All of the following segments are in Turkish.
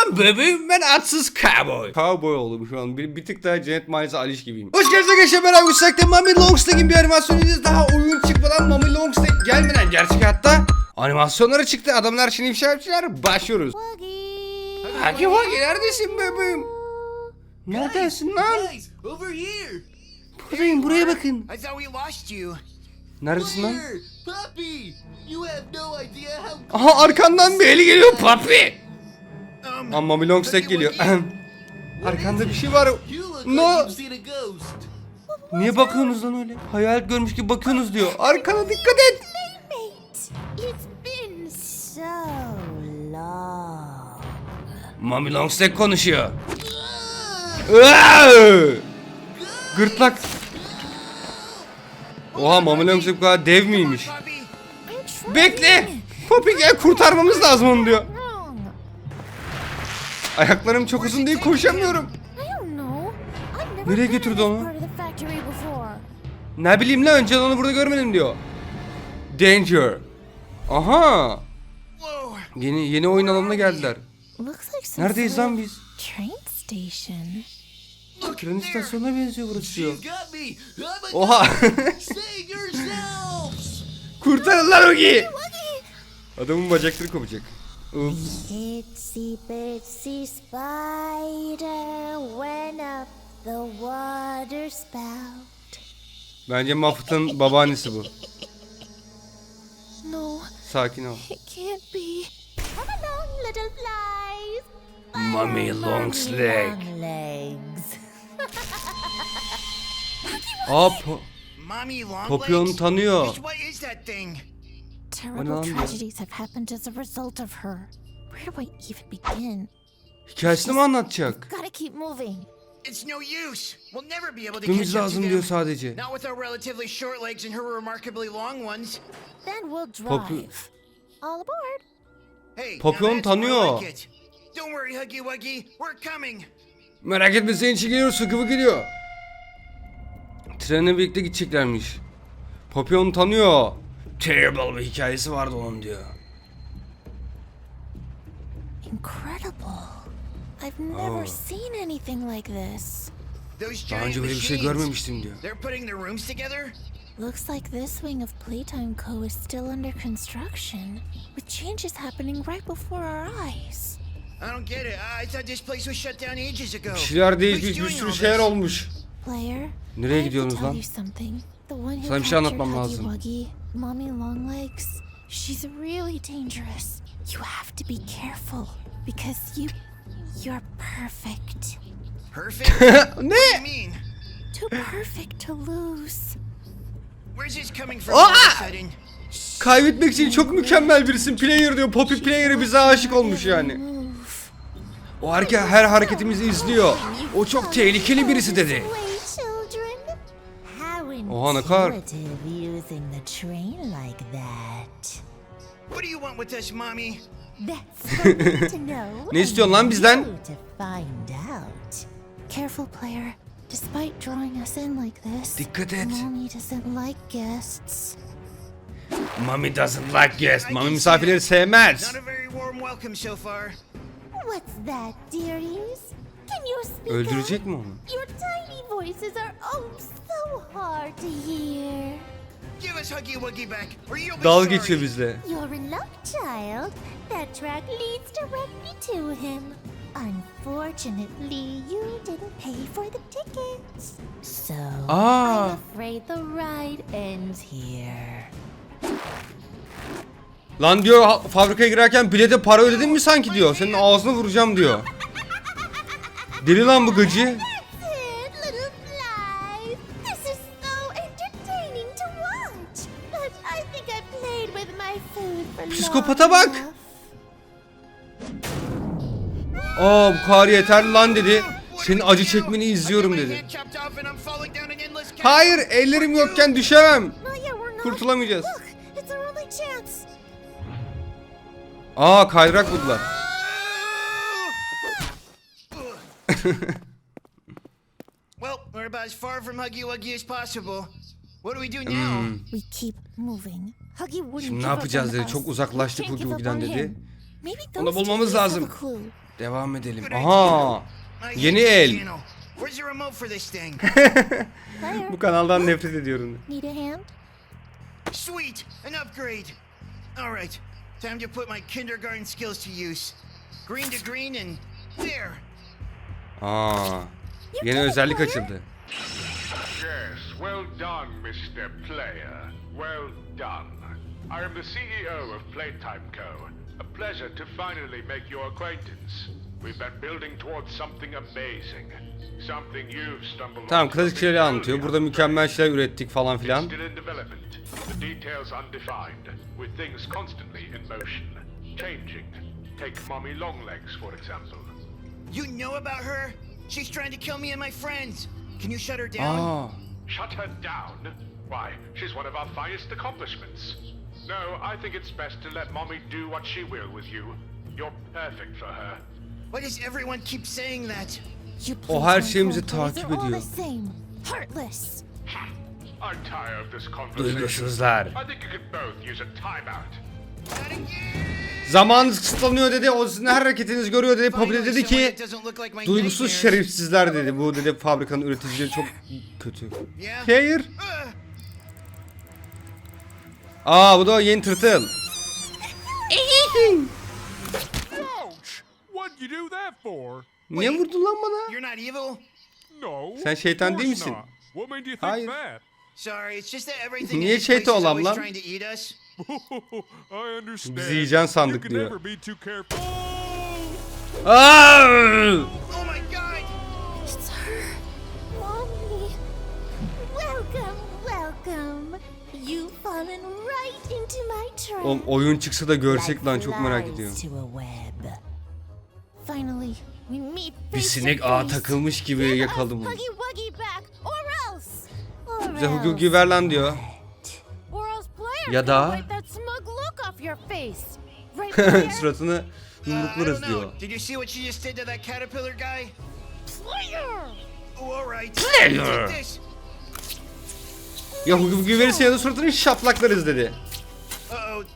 lan bebeğim ben atsız cowboy. Cowboy oldum şu an. Bir, bir tık daha Cennet Mahallesi Aliş gibiyim. Hoş geldiniz arkadaşlar ben August Sak'ta Mami Longstack'in bir animasyon izleyeceğiz. Daha oyun çıkmadan Mami Longstack gelmeden gerçek hayatta animasyonları çıktı. Adamlar şimdi ifşa yapmışlar. Başlıyoruz. Hagi Wagi neredesin bebeğim? Neredesin lan? Guys, over here! Buradayım buraya bakın. I thought we lost you. Neredesin lan? Where? Puppy! You have no idea how Aha arkandan bir eli geliyor papi. Ama Mami Longstack geliyor. Arkanda bir şey var. No. Niye bakıyorsunuz lan öyle? Hayalet görmüş gibi bakıyorsunuz diyor. Arkana dikkat et. Long. Mami Longstack konuşuyor. Gırtlak. Oha Mami Longstack bu kadar dev miymiş? Bekle. Poppy gel kurtarmamız lazım onu diyor. Ayaklarım çok uzun değil koşamıyorum. Nereye götürdü onu? Ne bileyim lan önce onu burada görmedim diyor. Danger. Aha. Yeni yeni oyun alanına geldiler. Neredeyiz lan biz? Train station. Look Tren istasyonuna benziyor burası diyor. Oha. Kurtarın lan Ogi. Adamın bacakları kopacak. Itsy bitsy spider went up the water spout. Bence Muffet'ın babaannesi bu. No, Sakin ol. it can't be. Come along, little flies. Mummy Long's leg. Long legs. Aa po- Mommy long Poppy onu legs? tanıyor. What is that thing? Terrible tragedies have happened as a result of her. Where do I even begin? Hikayesini mi anlatacak? Gotta keep moving. It's no use. We'll never be able to Gitmemiz lazım diyor sadece. Not with our relatively short legs and her remarkably long ones. Then we'll drive. All aboard. Hey, more tanıyor. Don't worry, Huggy Wuggy. We're coming. Merak etme senin için geliyor sıkıvı geliyor. Trenle birlikte gideceklermiş. Poppy onu tanıyor. Terrible bir hikayesi vardı onun diyor. Incredible. I've never Oh. seen anything like this. Daha önce böyle bir şey görmemiştim diyor. They're putting their rooms together? Looks like this wing of Playtime Co. is still under construction, with changes happening right before our eyes. I don't get it. I thought this place was shut down ages ago. Bir şeyler değişmiş bir sürü şeyler this? olmuş. Player, Nereye gidiyorsunuz lan? You something. The one who Sana bir şey anlatmam lazım. Mommy Longlegs, she's really dangerous. You have to be careful because you, you're perfect. Perfect? what do you ne? mean? Too perfect to lose. Where's this coming from all of a sudden? Kaybetmek için çok mükemmel birisin. Player diyor. Poppy Player'ı bize aşık olmuş yani. O hareket her hareketimizi izliyor. O çok tehlikeli birisi dedi. Way, children. How Oha, ne kadar- intuitive using the train like that. What do you want with us, mommy? That's for me to know. Ne istiyorsun lan and bizden? you To find out. Careful, player. Despite drawing us in like this, Dikkat et. Mommy doesn't like guests. Mommy doesn't like guests. Mommy misafirleri sevmez. Not a very warm welcome so far. What's that, dearies? Can you speak Öldürecek mi onu? Your tiny voices are oh so hard to hear. Give us Huggy Wuggy back, or you'll be sorry. geçiyor bizle. You're in luck, child. That track leads directly to him. Unfortunately, you didn't pay for the tickets. So, Aa. I'm afraid the ride ends here. Lan diyor ha- fabrikaya girerken bilete para ödedin mi sanki diyor. Senin ağzına vuracağım diyor. Deli lan bu gıcı. Psikopata bak. Aa bu kadar yeter lan dedi. Senin acı çekmeni izliyorum dedi. Hayır ellerim yokken düşemem. Kurtulamayacağız. Aa kaydırak buldular. Well, we're about as far from Huggy Wuggy as possible. What do we do now? Hmm. We keep moving. Huggy wouldn't Şimdi ne give up yapacağız on dedi. us. Çok uzaklaştık can't Huggy give up Wuggy'den on dedi. him. Maybe Onu bulmamız have lazım. a clue. Devam edelim. Aha. I hate Yeni this el. channel. Where's the remote for this thing? Claire, Bu kanaldan nefret ediyorum. need a hand? Sweet, an upgrade. All right, time to put my kindergarten skills to use. Green to green and there. Aa. Yeni özellik açıldı. Yes, well done, Mr. Player. Well done. I am the CEO of Playtime Co. A pleasure to finally make your acquaintance. We've been building towards something amazing. Something you've stumbled Tamam klasik şeyleri anlatıyor. Burada mükemmel şeyler ürettik falan filan. still in development. The details undefined, with things constantly in motion, changing. Take Mommy Longlegs, for example. You know about her? She's trying to kill me and my friends. Can you shut her down? Aa. Shut her down? Why, she's one of our finest accomplishments. No, I think it's best to let Mommy do what she will with you. You're perfect for her. Why does everyone keep saying that? You O her Playtime şeyimizi Coldplays takip are all ediyor. the same. Heartless. I'm tired of this conversation. Duygusuzlar. I think you could both use a timeout. Zamanınız kısıtlanıyor dedi. O sizin her hareketinizi görüyor dedi. Finally, dedi ki duygusuz şerefsizler dedi. Bu dedi fabrikanın üreticileri çok kötü. Hayır. Aa bu da yeni tırtıl. Niye vurdun lan bana? Sen şeytan değil misin? Hayır. that? Sorry, it's just that everything Niye şeytan always lan? Bizi yiyeceksin sandık diyor. never be too careful. Aa! Oh my god! It's her. Mommy. Welcome, welcome. You've fallen right into my trap. Oğlum oyun çıksa da görsek lan çok merak ediyorum. Bir face sinek to ağa face. takılmış gibi yakaladım onu. Bize hugi ver lan diyor. Right player? Suratını Uh, yumruklarız diyor. know. Did you see what she just did to that caterpillar guy? Player! Oh. Ya hugi verirse ya da suratını şaplaklarız dedi.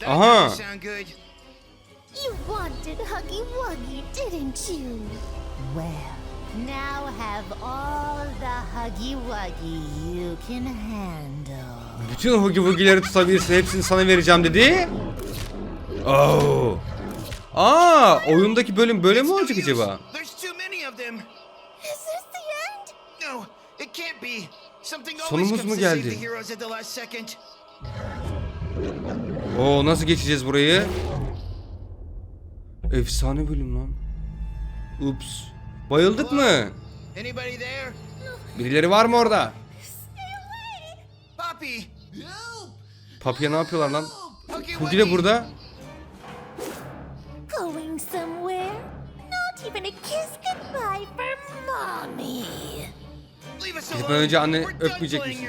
Aha. You wanted Huggy Wuggy, didn't you? Well, now have all the huggy wuggy you can handle. Bütün hugi hugileri tutabilirsin. Hepsini sana vereceğim dedi. Oh. Aa, oyundaki bölüm böyle mi olacak acaba? Sonumuz mu geldi? Oo, nasıl geçeceğiz burayı? Efsane bölüm lan. Ups. Bayıldık mı? Birileri var mı orada? Papya ne yapıyorlar lan? Hugi de burada. Going somewhere? Not even a kiss goodbye for mommy. Leave us Gidip alone. önce anne öpmeyecek misin?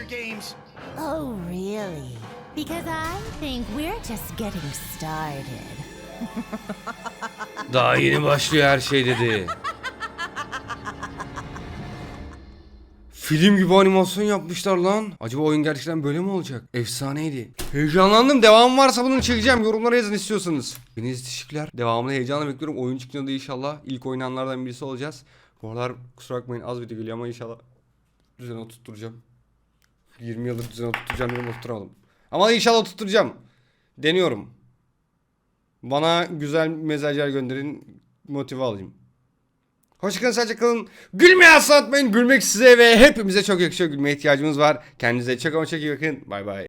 Oh, really? Because I think we're just getting started. Daha yeni başlıyor her şey dedi. Film gibi animasyon yapmışlar lan. Acaba oyun gerçekten böyle mi olacak? Efsaneydi. Heyecanlandım. Devamı varsa bunu çekeceğim. Yorumlara yazın istiyorsanız. Beniz teşekkürler. Devamını heyecanla bekliyorum. Oyun çıktığında inşallah ilk oynananlardan birisi olacağız. Bu aralar kusura bakmayın az video geliyor ama inşallah düzene oturtturacağım. 20 yıldır düzene oturtturacağım diyorum oturtturamadım. Ama inşallah oturtturacağım. Deniyorum. Bana güzel mesajlar gönderin. Motive alayım. Hoşçakalın sadece kalın. Gülmeye asla atmayın. Gülmek size ve hepimize çok yakışıyor. Gülmeye ihtiyacımız var. Kendinize çok ama çok iyi bakın. Bay bay.